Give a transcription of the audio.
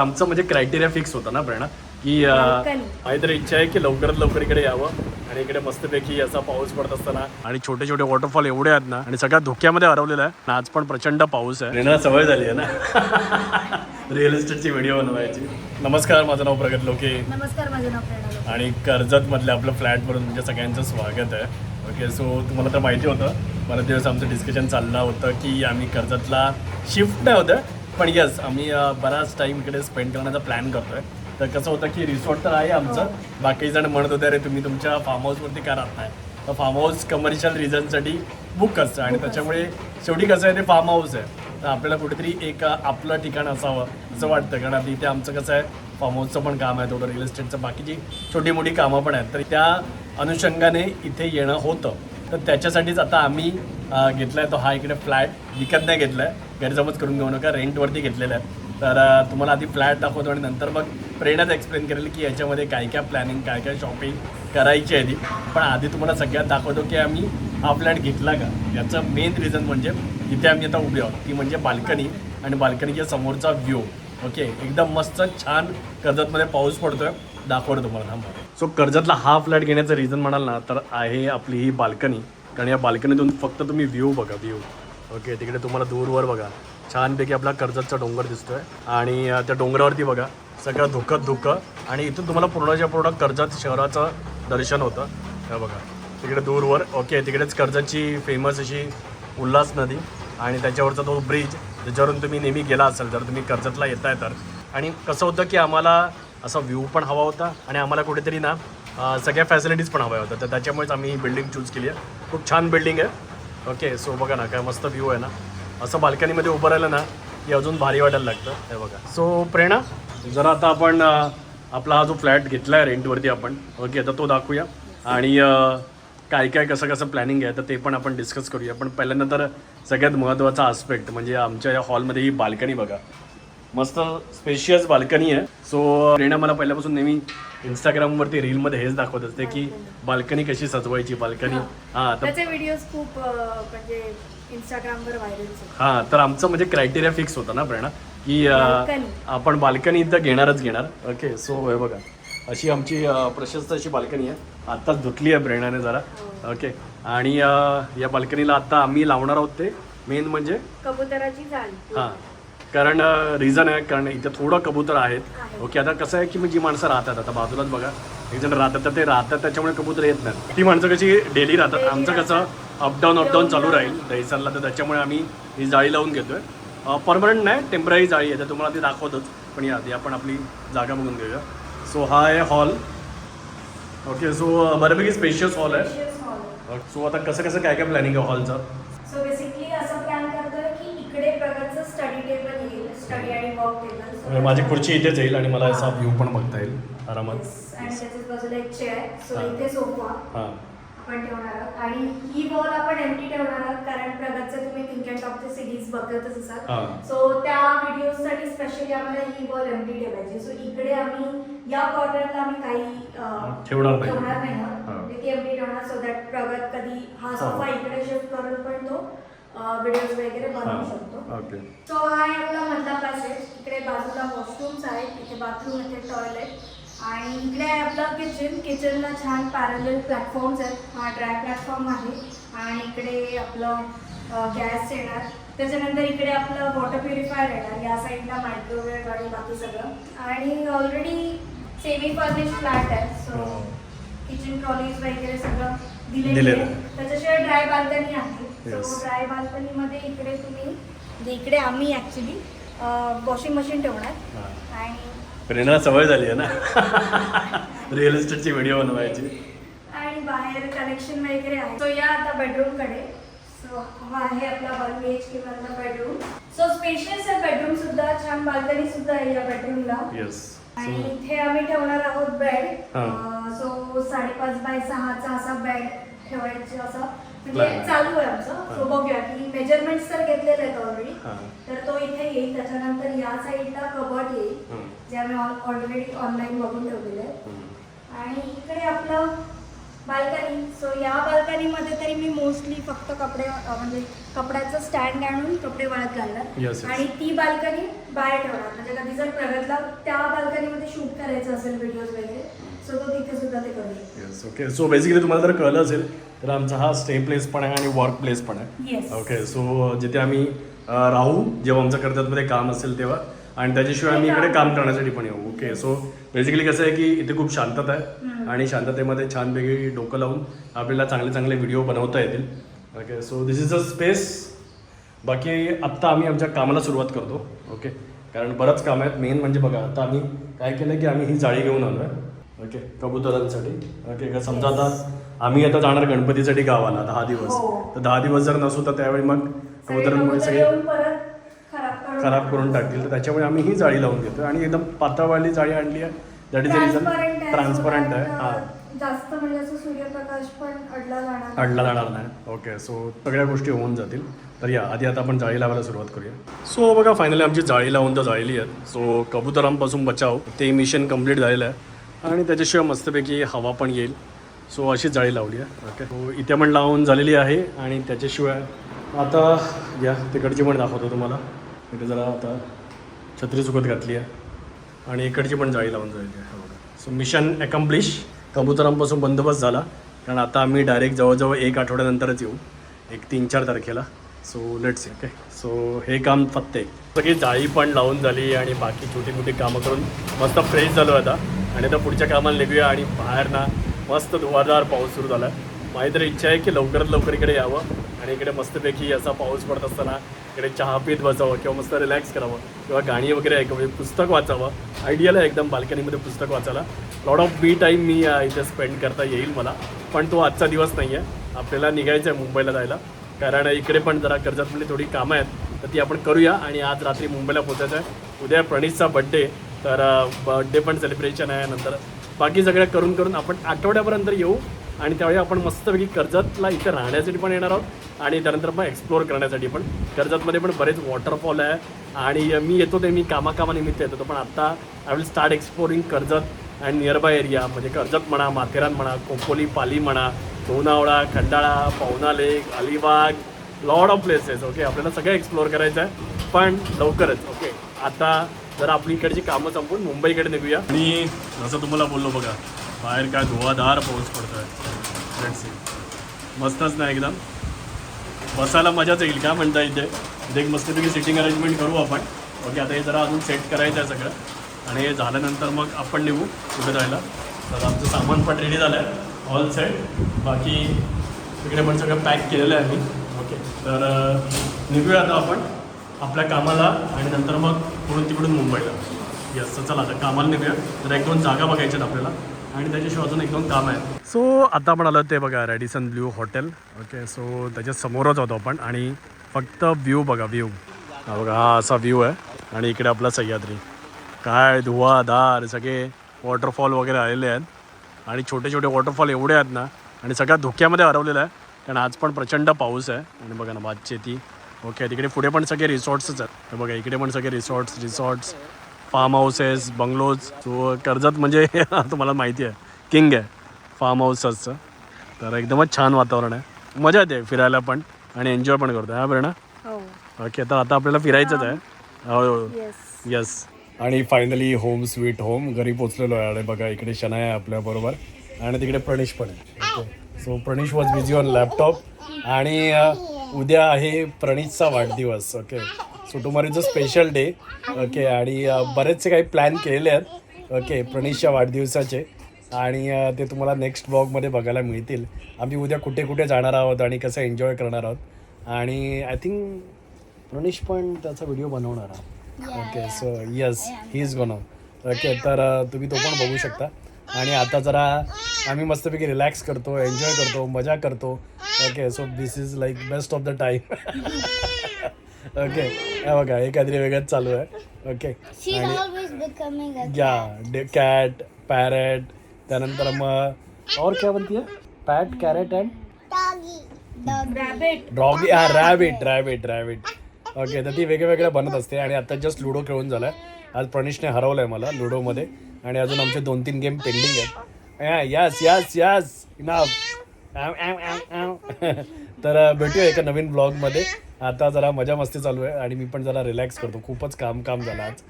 आमचं म्हणजे criteria fix होता ना प्रेरणा की अं, Balcony. माझी तर इच्छा आहे की लवकरात लवकर इकडे यावं आणि इकडे मस्तपैकी असा पाऊस पडत असताना. आणि छोटे छोटे वॉटरफॉल एवढे आहेत ना आणि सगळ्या धोक्यामध्ये हरवलेला आहे आज पण प्रचंड पाऊस आहे. प्रेरणा सवय झाली आहे ना? रिअल इस्टेटची व्हिडिओ बनवायची. नमस्कार माझं नाव प्रगत लोके. नमस्कार माझं नाव प्रेरणा. आणि कर्जतमधल्या आपलं फ्लॅटवरून तुमच्या सगळ्यांचं स्वागत आहे. ओके सो तुम्हाला तर माहिती होतं मला दिवस आमचं डिस्कशन चाललं होतं की आम्ही कर्जतला शिफ्ट नाही होतं पण यस आम्ही बराच टाईम इकडे स्पेंड करण्याचा प्लॅन करतोय. तर कसं होतं की रिसॉर्ट तर आहे आमचं. बाकी जण म्हणत होते अरे तुम्ही तुमच्या फार्म हाऊसवरती का राहत नाही. तर फार्म हाऊस कमर्शियल रिझनसाठी बुक असतं आणि त्याच्यामुळे शेवटी कसं आहे ते फार्म हाऊस आहे. तर आपल्याला कुठेतरी एक आपलं ठिकाण असावं असं वाटतं. कारण आता इथे आमचं कसं आहे फार्म हाऊसचं पण काम आहे थोडं रिअल इस्टेटचं बाकीची छोटी मोठी कामं पण आहेत. तर त्या अनुषंगाने इथे येणं होतं. तर त्याच्यासाठीच आता आम्ही घेतला आहे तो हा इकडे फ्लॅट. विकत नाही घेतलाय. गैरसमज करून घेऊ नका. रेंटवरती घेतलेला आहे. तर तुम्हाला आधी फ्लॅट दाखवतो आणि नंतर मग प्रेरणाच एक्सप्लेन करेल की याच्यामध्ये काय काय प्लॅनिंग काय काय शॉपिंग करायची आहे ती. पण आधी तुम्हाला सगळ्यात दाखवतो की आम्ही हा फ्लॅट घेतला का? याचं मेन रिझन म्हणजे इथे आम्ही आता उभे आहोत. ती म्हणजे बाल्कनी आणि बाल्कनीच्या समोरचा व्ह्यू ओके एकदम मस्त छान कर्जतमध्ये पाऊस पडतोय. दाखवतो तुम्हाला थांबा. सो कर्जतला हा फ्लॅट घेण्याचं रिझन म्हणाल ना तर आहे आपली ही बाल्कनी. कारण या बाल्कनीतून फक्त तुम्ही व्ह्यू बघा व्ह्यू ओके तिकडे तुम्हाला दूरवर बघा. छानपैकी आपला कर्जतचा डोंगर दिसतोय. आणि त्या डोंगरावरती बघा सगळं धुकं धुकं. आणि इथून तुम्हाला पूर्णच्या पूर्ण कर्जत शहराचं दर्शन होतं. हे बघा तिकडे दूरवर. ओके तिकडेच कर्जतची फेमस अशी उल्हास नदी. आणि त्याच्यावरचा तो ब्रिज ज्याच्यावरून तुम्ही नेहमी गेला असाल जर तुम्ही कर्जतला येताय तर. आणि कसं होतं की आम्हाला असा व्ह्यू पण हवा होता आणि आम्हाला कुठेतरी ना सगळ्या फॅसिलिटीज पण हव्या होत्या. तर त्याच्यामुळेच आम्ही ही बिल्डिंग चूज केली आहे. खूप छान बिल्डिंग आहे. ओके सो बघा ना काय मस्त व्ह्यू आहे ना. असं बाल्कनीमध्ये उभं राहिलं ना की अजून भारी वाटायला लागतं. हे बघा. सो प्रेरणा जरा आता आपण आपला हा जो फ्लॅट घेतला आहे रेंटवरती आपण ओके आता तो दाखवूया. आणि काय काय कसं कसं प्लॅनिंग आहे तर ते पण आपण डिस्कस करूया. पण पहिल्यांदा तर सगळ्यात महत्त्वाचा आस्पेक्ट म्हणजे आमच्या या हॉलमध्ये ही बाल्कनी बघा. मस्त स्पेशियस बाल्कनी आहे. सो प्रेरणा मला पहिल्यापासून नेहमी इंस्टाग्रामवरती रीलमध्ये हेच दाखवत असते की बाल्कनी कशी सजवायची बाल्कनी हां. तर त्याचे व्हिडिओज खूप अं, म्हणजे इंस्टाग्रामवर व्हायरल हां तर आमचं म्हणजे क्रायटेरिया फिक्स होता ना प्रेरणा की अं, Balcony. आपण बाल्कनी इथं घेणारच घेणार. ओके सो हे बघा. अशी आमची अं, प्रशस्त अशी बाल्कनी आहे. आत्ताच धुतली आहे प्रेरणाने जरा. ओके आणि अं, या बाल्कनीला आत्ता आम्ही लावणार आहोत ते. मेन म्हणजे? कबुतराची जाळी हां. कारण रिझन आहे कारण इथे थोडं कबूतर आहेत. आहे. ओके आता कसं आहे की मग जी माणसं राहतात आता बाजूलाच बघा. एक जण राहतात तर ते राहतात त्याच्यामुळे कबूतर येत नाहीत. ती माणसं कशी डेली राहतात. आमचं कसं अपडाऊन अपडाऊन चालू राहील. दहीसरला तर त्याच्यामुळे आम्ही ही जाळी लावून घेतोय. परमनंट नाही टेंपररी जाळी आहे. तर तुम्हाला ती दाखवतोच. पण या आधी आपण आपली जागा बघून घेऊया. सो हा आहे हॉल ओके सो बऱ्यापैकी स्पेशियस हॉल आहे. सो आता कसं कसं काय काय प्लॅनिंग आहे हॉलचं सो बेसिकली असं प्लॅन करतोय स्टडी टेबल येईल. स्टडी आणि वर्क टेबल माझी खुर्ची इथेच येईल आणि मला असा व्ह्यू पण बघता येईल. आरामात. आणि त्याच्याच बाजूला एक चेअर सो हा. इथे सोफा आपण ठेवणार आहोत. आणि ही वॉल आपण एम्प्टी ठेवणार आहोत कारण प्रगतचं तुम्ही थिंक अँड टॉकचे सिरीज बघतच असाल. सो त्या व्हिडिओसाठी स्पेशली आम्हाला ही वॉल एम्प्टी ठेवायची सो इकडे आम्ही या कॉर्नरला आम्ही काही ठेवणार नाही. ठेवणार नाही आहोत. ती एम्प्टी ठेवणार सो दॅट प्रगत कधी हा हा. सोफा इकडे शिफ्ट करून पण तो व्हिडिओज वगैरे बनवू शकतो. ओके. सो हा आहे आपला मधला पॅसेज इकडे बाजूला वॉशरूम्स आहेत. इथे बाथरूम इथे टॉयलेट आणि इकडे आहे आपलं किचन किचनला छान पॅरल प्लॅटफॉर्म्स आहेत. हा ड्राय प्लॅटफॉर्म आहे. आणि इकडे आपलं गॅस येणार. त्याच्यानंतर इकडे आपलं वॉटर प्युरिफायर येणार. या साईडला मायक्रोवेव्ह आणि बाकी सगळं. आणि ऑलरेडी सेमी फर्निश फ्लॅट आहे सो किचन ट्रॉलीज वगैरे सगळं दिलेलं दिलेलं आहे. आहे. त्याच्याशिवाय ड्राय बाल्कनी आहे. सो ड्राय बाल्कनीमध्ये इकडे तुम्ही म्हणजे इकडे आम्ही ॲक्च्युली वॉशिंग मशीन ठेवणार. आणि प्रेरणा सवय झाली आहे ना? रिअल इस्टेटची व्हिडिओ बनवायची. आणि बाहेर कनेक्शन वगैरे आहे. सो या आता बेडरूमकडे सो हा आहे आपला वन बी एच के मधला बेडरूम सो स्पेशियस आहे बेडरूम सुद्धा छान बाल्कनी सुद्धा आहे या बेडरूमला येस आणि इथे आम्ही ठेवणार आहोत बेड. सो साडेपाच बाय सहाचा असा बेड ठेवायचं असं. म्हणजे. चालू आहे आमचं. सो. बघूया की मेजरमेंट्स तर घेतलेले आहेत ऑलरेडी तर तो इथे येईल. त्याच्यानंतर या साईडला कबट येईल जे आम्ही ऑलरेडी ऑनलाईन बघून ठेवलेले आहे आणि इकडे आपलं बाल्कनी. सो या बाल्कनीमध्ये तरी मी मोस्टली फक्त कपडे म्हणजे कपड्याचं स्टँड आणून कपडे वाळत घालणार. आणि ती बाल्कनी बाहेर ठेवणार. म्हणजे कधी जर प्रगतला त्या बाल्कनीमध्ये शूट करायचं असेल व्हिडिओज वगैरे सो तो तिथे सुद्धा ते येस ओके सो बेसिकली तुम्हाला जर कळलं असेल तर आमचा हा स्टे प्लेस पण आहे आणि वर्क प्लेस पण आहे. ओके सो जिथे आम्ही राहू जेव्हा आमचं कर्जतमध्ये काम असेल तेव्हा. आणि त्याच्याशिवाय आम्ही इकडे काम करण्यासाठी पण येऊ. ओके सो बेसिकली कसं आहे की इथे खूप शांतता आहे. आणि शांततेमध्ये छानपैकी डोकं लावून आपल्याला चांगले चांगले व्हिडिओ बनवता येतील. Okay so this is a space बाकी आत्ता आम्ही आमच्या कामाला सुरुवात करतो. ओके कारण बरंच काम आहेत. मेन म्हणजे बघा आता आम्ही काय केलं की आम्ही ही जाळी घेऊन आलो आहे ओके कबुतरांसाठी. ओके का समजा आता आम्ही आता जाणार गणपतीसाठी गावाला दहा दिवस. हो. तर दहा दिवस जर नसू तर त्यावेळी मग कबुतरांमुळे सगळे येऊन परत खराब करून खराब करून टाकतील. तर त्याच्यामुळे आम्ही ही जाळी लावून घेतो आणि एकदम पातळवाली जाळी आणली आहे. That is the reason Transparent आहे, ट्रान्सपरंट आहे. हां. जास्त म्हणजे असं सूर्यप्रकाश पण अडला जाणार नाही. काढला जाणार नाही. ओके सो सगळ्या गोष्टी होऊन जातील. तर या आधी आता आपण जाळी लावायला सुरुवात करूया. सो बघा फायनली आमची जाळी लावून तर जाळली आहेत सो कबुतरांपासून बचाव. ते मिशन कंप्लीट झालेलं आहे. आणि त्याच्याशिवाय मस्तपैकी हवा पण येईल. सो अशी जाळी लावली आहे. ओके सो इथे पण लावून झालेली आहे आणि त्याच्याशिवाय आता या तिकडची पण दाखवतो तुम्हाला. इथे जरा आता छत्री चुकत घातली आहे आणि इकडची पण जाळी लावून झालेली आहे. हो. So mission accomplish. कबुतरांपासून बंदोबस्त झाला. कारण आता आम्ही डायरेक्ट जवळजवळ एक आठवड्यानंतरच येऊ. एक तीन चार तारखेला. सो लेट्स ओके सो हे काम फक्त सगळी जाळी पण लावून झाली आणि बाकी छोटी मोठी कामं करून मस्त फ्रेश झालो आता. आणि आता पुढच्या कामाला निघूया आणि बाहेर ना मस्त धुवाधार पाऊस सुरू झाला माझी तर इच्छा आहे की लवकरात लवकर इकडे यावं आणि इकडे मस्तपैकी असा पाऊस पडत असताना इकडे चहा पीत बसावं किंवा मस्त रिलॅक्स करावं किंवा गाणी वगैरे ऐकावं म्हणजे पुस्तक वाचावं. आयडियल आहे एकदम बाल्कनीमध्ये पुस्तक वाचायला. लॉट ऑफ बी टाईम मी इथे स्पेंड करता येईल मला. पण तो आजचा दिवस नाही आहे आपल्याला निघायचं आहे मुंबईला जायला. कारण इकडे पण जरा कर्जतमध्ये म्हणजे थोडी कामं आहेत. तर ती आपण करूया आणि आज रात्री मुंबईला पोचायचं आहे उद्या प्रणीतचा बड्डे तर बड्डे पण सेलिब्रेशन आहे. नंतर बाकी सगळ्या करून करून आपण आठवड्यापर्यंत येऊ आणि त्यावेळी आपण मस्तपैकी कर्जतला इथे राहण्यासाठी पण येणार आहोत आणि त्यानंतर मग एक्सप्लोअर करण्यासाठी पण. कर्जतमध्ये पण बरेच वॉटरफॉल आहे आणि मी येतो ते मी कामाकामानिमित्त येतो पण आता I will start exploring Karjat and nearby area म्हणजे कर्जत म्हणा माथेरान म्हणा कोपोली पाली म्हणा Lonavala Khandala Pavna lake Alibag lot of places okay आपल्याला सगळं एक्सप्लोअर करायचं आहे पण लवकरच ओके आता जरा आपली इकडची कामं संपून मुंबईकडे निघूया. आणि जसं तुम्हाला बोललो बघा बाहेर काय धुवाधार पाऊस पडतोय. आहे see. मस्तच ना एकदम. बसायला मजाच येईल का म्हणता इथे? इथे एक मस्तपैकी सिटिंग अरेंजमेंट करू आपण. ओके आता हे जरा अजून सेट करायचं आहे सगळं. आणि हे झाल्यानंतर मग आपण निघू कुठे जायला. तर आमचं सामान पण रेडी झालं आहे ऑल सेट बाकी तिकडे पण सगळं पॅक केलेलं आहे आम्ही. ओके तर निघूया आता आपण. आपल्या कामाला आणि नंतर मग पुढून तिकडून मुंबईला. यस तर चला आता कामाला निघूया. तर एक दोन जागा बघायच्यात आपल्याला. आणि त्याच्याशिवाय अजून एक दोन काम आहेत. सो आता आपण आलो ते बघा Radisson Blu hotel okay so त्याच्या समोरच होतो आपण. आणि फक्त व्ह्यू बघा व्ह्यू हा बघा हा असा व्ह्यू आहे. आणि इकडे आपला सह्याद्री. काय धुवाधार सगळे वॉटरफॉल वगैरे आलेले आहेत. आणि छोटे छोटे वॉटरफॉल एवढे आहेत ना आणि सगळ्या धोक्यामध्ये हरवलेलं आहे. कारण आज पण प्रचंड पाऊस आहे. आणि बघा ना भातशेती. ओके तिकडे पुढे पण सगळे रिसॉर्ट्सच आहेत. हे बघा इकडे पण सगळे resorts resorts farm houses bungalows so Karjat म्हणजे तुम्हाला माहिती आहे किंग आहे फार्म हाऊसचं तर एकदमच छान वातावरण आहे. मजा येते फिरायला पण आणि एन्जॉय पण करतो हा प्रेरणा हो. ओके तर आता आपल्याला फिरायचंच आहे. हो. येस येस आणि फायनली होम स्वीट होम घरी पोचलेलो आहे. आणि बघा इकडे शनाया आहे आपल्याबरोबर आणि तिकडे प्रणेश पण आहे. So Pranesh was busy on laptop आणि उद्या आहे प्रणीतचा वाढदिवस okay so tomorrow is a special day okay आणि बरेचसे काही प्लॅन केलेले आहेत ओके प्रणीशच्या वाढदिवसाचे. आणि ते तुम्हाला नेक्स्ट ब्लॉगमध्ये बघायला मिळतील. आम्ही उद्या कुठे कुठे जाणार आहोत आणि कसं एन्जॉय करणार आहोत. आणि आय थिंक प्रणीश पण त्याचा व्हिडिओ बनवणार आहे. Okay so yes he is gone okay तर तुम्ही तो पण बघू शकता. आणि आता जरा आम्ही मस्तपैकी रिलॅक्स करतो एन्जॉय करतो मजा करतो. Okay so this is like best of the time okay हे बघा हे काहीतरी वेगळंच चालू आहे. ओके या कॅट पॅरेट त्यानंतर मग और क्या बनती है? पॅट कॅरेट अँड डॉगी हा रॅबिट रॅबिट रॅबिट ओके तर ती वेगळ्या बनत असते आणि आता जस्ट लुडो खेळून झालाय. आज प्रणीशने हरवलंय मला लुडोमध्ये आणि अजून आमचे दोन तीन गेम पेंडिंग आहेत यस यस यस ना तर भेटूया एका नवीन ब्लॉगमध्ये आता जरा मजा मस्ती चालू आहे आणि मी पण जरा रिलॅक्स करतो. खूपच काम काम झालं आज.